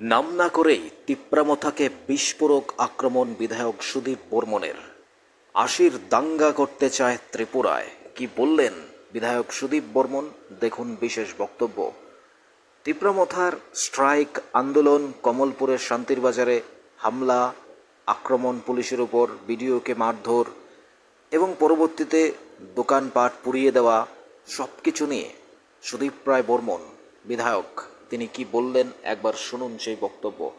নাম না করেই তিপ্রামথাকে বিস্ফোরক আক্রমণ বিধায়ক সুদীপ বর্মনের। আশির দাঙ্গা করতে চায় ত্রিপুরায়। কি বললেন বিধায়ক সুদীপ বর্মন? দেখুন বিশেষ বক্তব্য। তিপ্রামথার স্ট্রাইক আন্দোলন কমলপুরের শান্তির বাজারে হামলা, আক্রমণ পুলিশের উপর বিডিওকে মারধর এবং পরবর্তীতে দোকানপাট পুড়িয়ে দেওয়া সব কিছু নিয়ে সুদীপ রায় বর্মন বিধায়ক। তিনি কি বললেন? একবার শুনুন সেই বক্তব্য।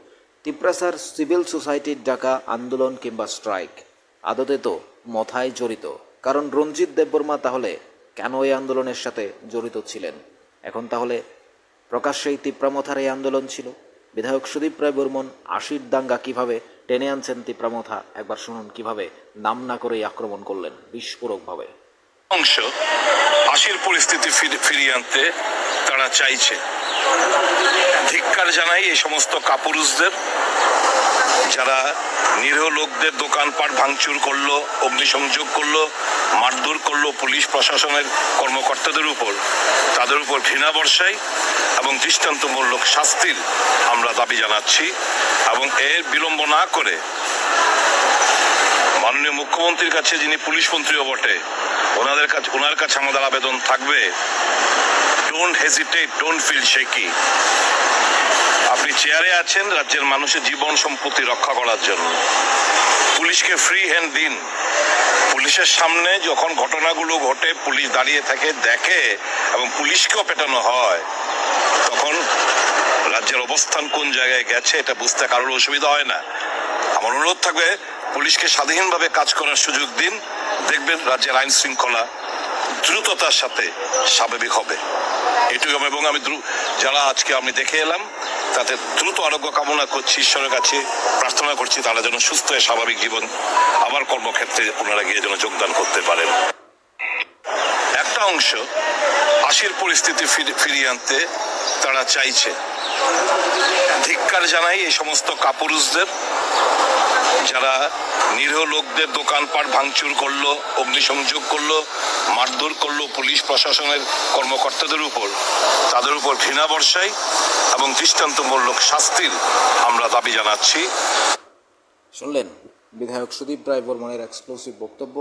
তিপ্রাসার সিভিল সোসাইটির ডাকা আন্দোলন কিংবা স্ট্রাইক, আদতে তো মথায় জড়িত। কারণ রঞ্জিত দেববর্মা তাহলে কেন এই আন্দোলনের সাথে জড়িত ছিলেন? এখন তাহলে প্রকাশ্যেই তিপ্রামথার এই আন্দোলন ছিল? বিধায়ক সুদীপ রায় বর্মন আশির দাঙ্গা কীভাবে টেনে আনছেন তিপ্রামথা? একবার শুনুন কীভাবে নাম না করেই আক্রমণ করলেন বিস্ফোরকভাবে। অংশ, আশির পরিস্থিতি ফির- ফিরিয়ে আনতে তারা চাইছে। ধিক্কার জানাই এই সমস্ত কাপুরুষদের, যারা নিরীহ লোকদের দোকানপাট ভাঙচুর করল, অগ্নিসংযোগ করল, মারধর করল পুলিশ প্রশাসনের কর্মকর্তাদের উপর, তাদের উপর ঘৃণা বর্ষাই এবং দৃষ্টান্তমূলক শাস্তির আমরা দাবি জানাচ্ছি এবং এর বিলম্ব না করে মাননীয় মুখ্যমন্ত্রীর কাছে যিনি পুলিশ মন্ত্রীও বটে, ওনাদের কাছে ওনার কাছে আমাদের আবেদন থাকবে। Don't hesitate don't feel shaky আপনি চেয়ারে আছেন, রাজ্যের মানুষের জীবন সম্পত্তি রক্ষা করার জন্য। পুলিশকে ফ্রি হ্যান্ড দিন। পুলিশের সামনে যখন ঘটনাগুলো ঘটে, পুলিশ দাঁড়িয়ে থাকে, দেখে এবং পুলিশকেও পেটানো হয়, তখন রাজ্যের অবস্থান কোন জায়গায় গেছে, এটা বুঝতে কারোর অসুবিধা হয় না। আমার অনুরোধ থাকবে, পুলিশকে স্বাধীনভাবে কাজ করার সুযোগ দিন। দেখবেন রাজ্যের আইন শৃঙ্খলা দ্রুততার সাথে স্বাভাবিক হবে। এটুকু এবং আমি যারা আজকে আমি দেখে এলাম তাতে দ্রুত আরোগ্য কামনা করছি, ঈশ্বরের কাছে প্রার্থনা করছি, তারা যেন সুস্থ স্বাভাবিক জীবন আবার কর্মক্ষেত্রে ওনারা গিয়ে যেন যোগদান করতে পারেন। একটা অংশ আশির পরিস্থিতি ফিরি- ফিরিয়ে আনতে তারা চাইছে। ধিক্কার জানাই এই সমস্ত কাপুরুষদের যারা নিরীহ লোকদের দোকানপাট ভাঙচুর করল, অগ্নিসংযোগ করল, মারধর করল পুলিশ প্রশাসনের কর্মকর্তাদের উপর, তাদের উপর ঘৃণা বর্ষাই এবং দৃষ্টান্তমূলক শাস্তির আমরা দাবি জানাচ্ছি। শুনলেন বিধায়ক সুদীপ রায় বর্মনের এক্সক্লুসিভ বক্তব্য।